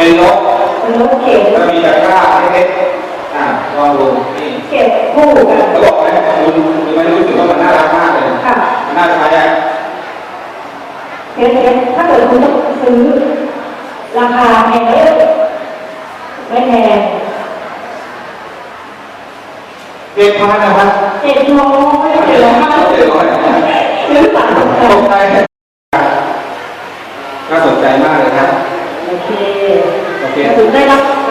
เป็นนกเป็นนกเข็มแล้วมีตะกร้าเล็กๆอ่าลองดูนี่เก็บคู่กันเขาบอกไหมคุณคุณไม่รู้สึกว่ามันน่ารักมากเลยค่ะมันน่าใช้อะเดี๋ยวเดี๋ยวถ้าเกิดคุณต้องซื้อ ราคาแพงไหมไม่แพงเจ็ดพันนะครับเจ็ดร้อยเจ็ดร้อยห้าสิบเจ็ดร้อยซื้อสามสิบตกใจน่าสนใจมากเลยครับ โอเค โอเค คุณได้รับ แล้วเขา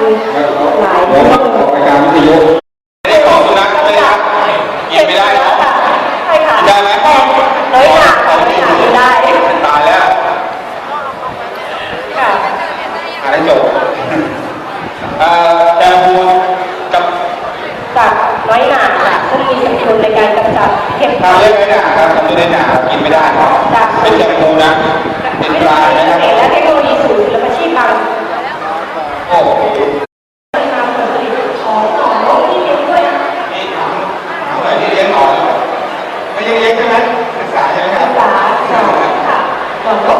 หลายผมออกรายการวิทยุไม่ได้ของสุนัขเลยครับกินไม่ได้นะใช่ค่ะได้ไหมน้อยหนาน้อยหนาได้ตายแล้วค่ะอ่านจบเอ่อแตงมูกับจากน้อยหนาค่ะก็มีสังคมในการกำจัดเก็บทำเรื่องไม่ได้ครับทำตัวได้หนากินไม่ได้เป็นแตงมูนะเป็นปลานะครับ และเทคโนโลยีสูงและอาชีพบาง โอ้โห นำผลผลิตของต่อโลกที่เลี้ยงด้วย นี่ถามถามหน่อยที่เลี้ยงหนอนไม่ใช่เลี้ยงใช่ไหมศึกษาใช่ไหมค ศึ รับ กษาค่ะค่ะก่อนโลก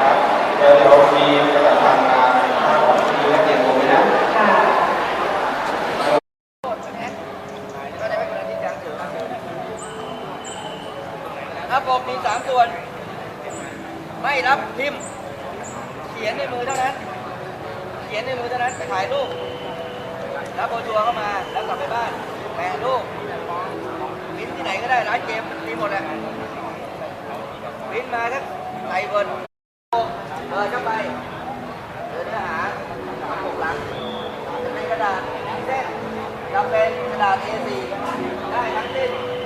ครับเดี๋ยวเดี๋ยวมีประชาสัมพันธ์มาของทีและเตรียมตัวไว้นะ ค่ะ ระบบมีสามส่วน ไม่รับพิมพ์ เขียนในมือเท่านั้น เขียนในมือเท่านั้นไปถ่ายรูปรับโบชัวเข้ามาแล้วกลับไปบ้านแปะรูปพิมพ์ที่ไหนก็ได้ร้านเกมมีหมดแหละพิมพ์มาครับใส่เวิร์ดเปิดเข้าไปเจอเนื้อหาปกหลังจะเป็นกระดาษเส้นจะเป็นกระดาษ A4 ได้ทั้งสิ้น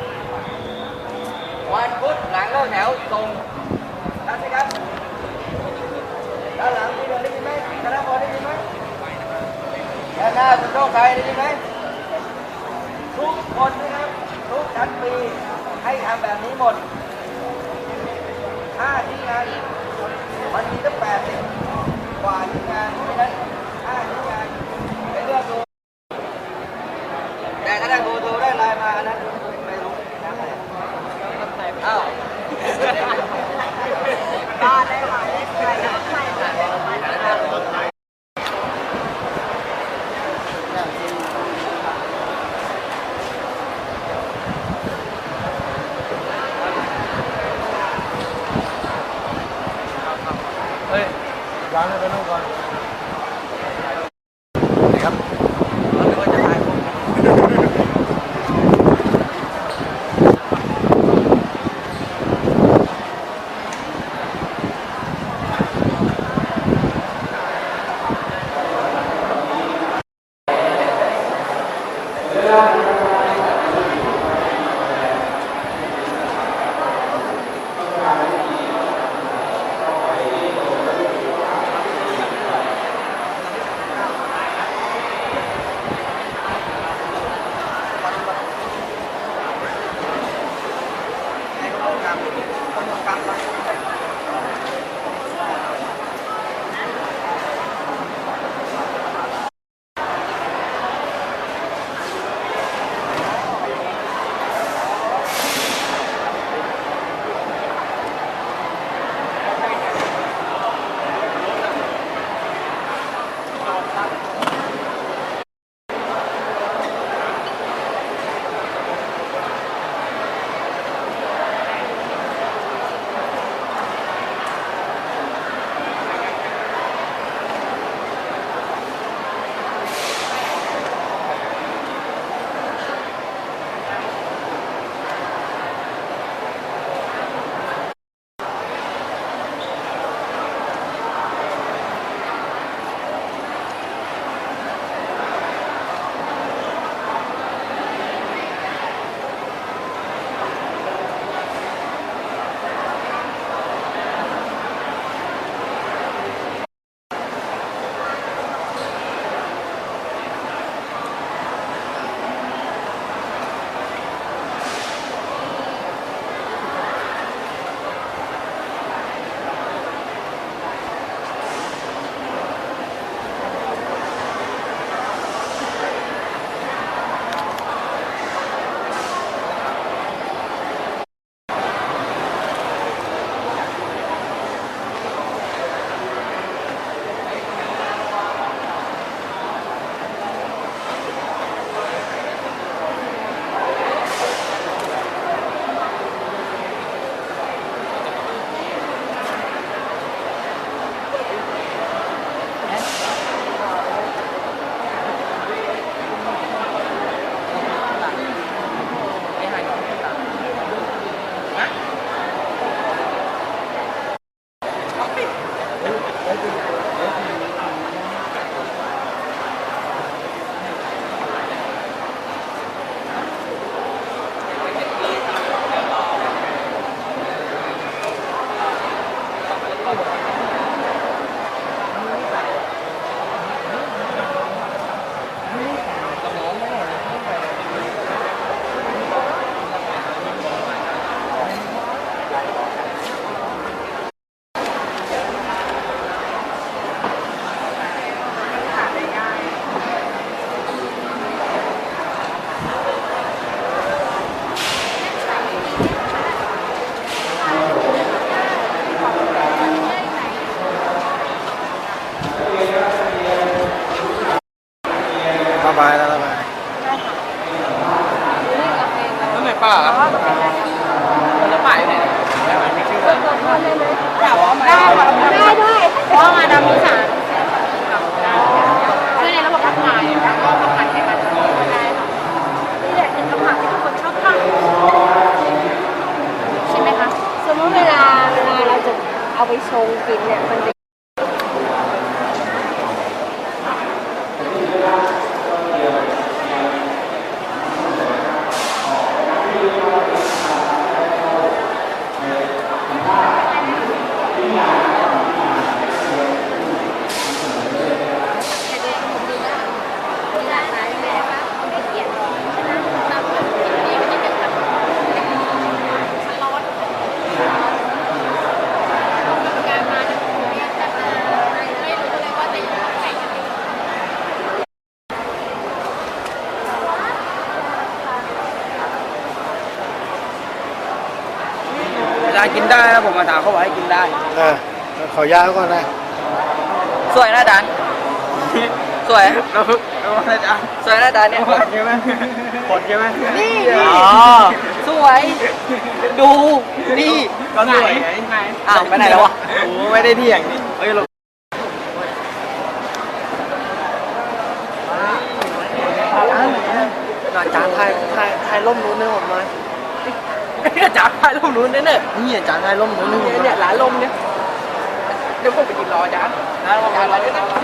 วันพุธหลังเลิกแถวตรงรับไหมครับด้านหลังพี่เดินได้ยินไหมธนพรได้ยินไหมด้านหน้าคุณโชคชัยได้ยินไหมทุกคนนะครับทุกชั้นปีให้ทำแบบนี้หมดห้าที่งานมันมีตั้งแปดสิบกว่าที่งานเพราะฉะนั้น ครับ ชงกินเนี่ยมันจะ มีหลากหลายแบบว่าไม่เขียนฉะนั้นบางคนเขียนเองก็จะแบบสล็อตการมาจะเรียนจะมาไม่รู้เลยว่าจะอยู่ที่ไหนกันดี เวลา กินได้นะผมมาถามเขาบอกให้กินได้เออขอยาเขาก่อนนะสวยนะอาจารย์ สวยเราอาจารย์สวยนะอาจารย์เนี่ยใช่ไหมผลใช่ไหมนี่อ๋อ สวย ดู นี่ก็สวยไงอ้าวไปไหนแล้ววะ โอ้ไม่ได้เที่ยงนี่เฮ้ยเราอาจารย์ทายทายทายล่มนู้นให้ผมหน่อย อาจารย์ทายล่มนู้นเนี่ยนี่อาจารย์ให้ล้มนึ่งเนี่ยเนี่ยร้านลมเนี่ย เดี๋ยวผมไปกินรออาจารย์ร้านอาจารย์รอด้วยนะเอา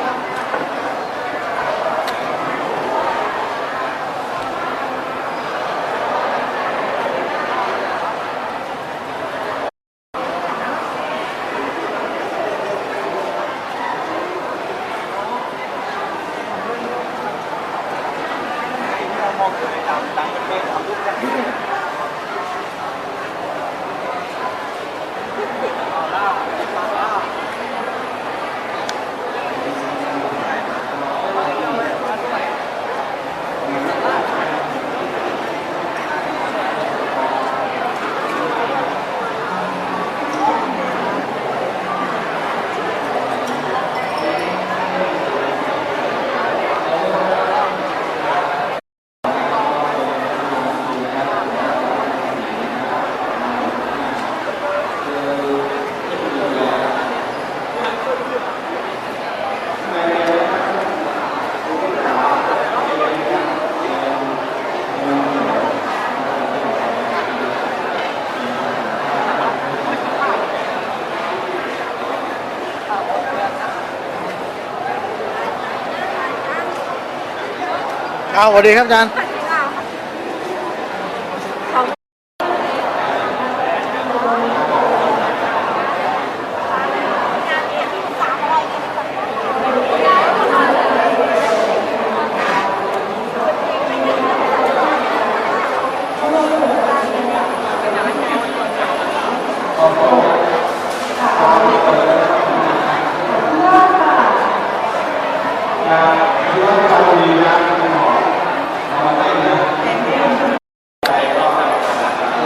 สวัสดีครับอาจารย์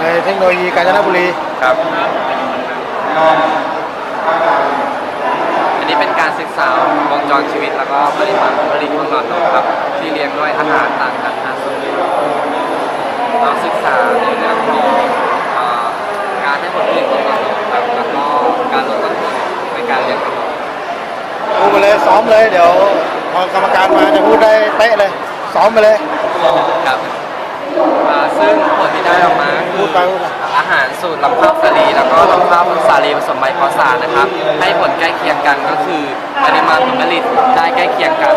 ในเทคโนโลยีกาญจนบุรี ครับอันนี้เป็นการศึกษาวงจรชีวิตแล้วก็ปริมาณผลิตของหลอดนมครับ ที่เลี้ยงด้วยอาหารต่างกัน5สูตรเราศึกษาในเรื่องของเอ่อการให้ผลผลิตของหลอดนมครับแล้วก็การลดต้นทุนในการเลี้ยงของนมพูดไปเลยซ้อมเลยเดี๋ยวพอกรรมการมาจะพูดได้เป๊ะเลย ซ้อมไปเลยครับอ่าซึ่งผลที่ได้ออกมาพูดไปพูดไปอา หารสูตรลำข้าวสาลีแล้วก็ลำข้าวสาลีผสมใบกอสานะครับ ให้ผลใกล้เคียงกันก็คือปริมาณผลผลิตได้ใกล้เคียงกัน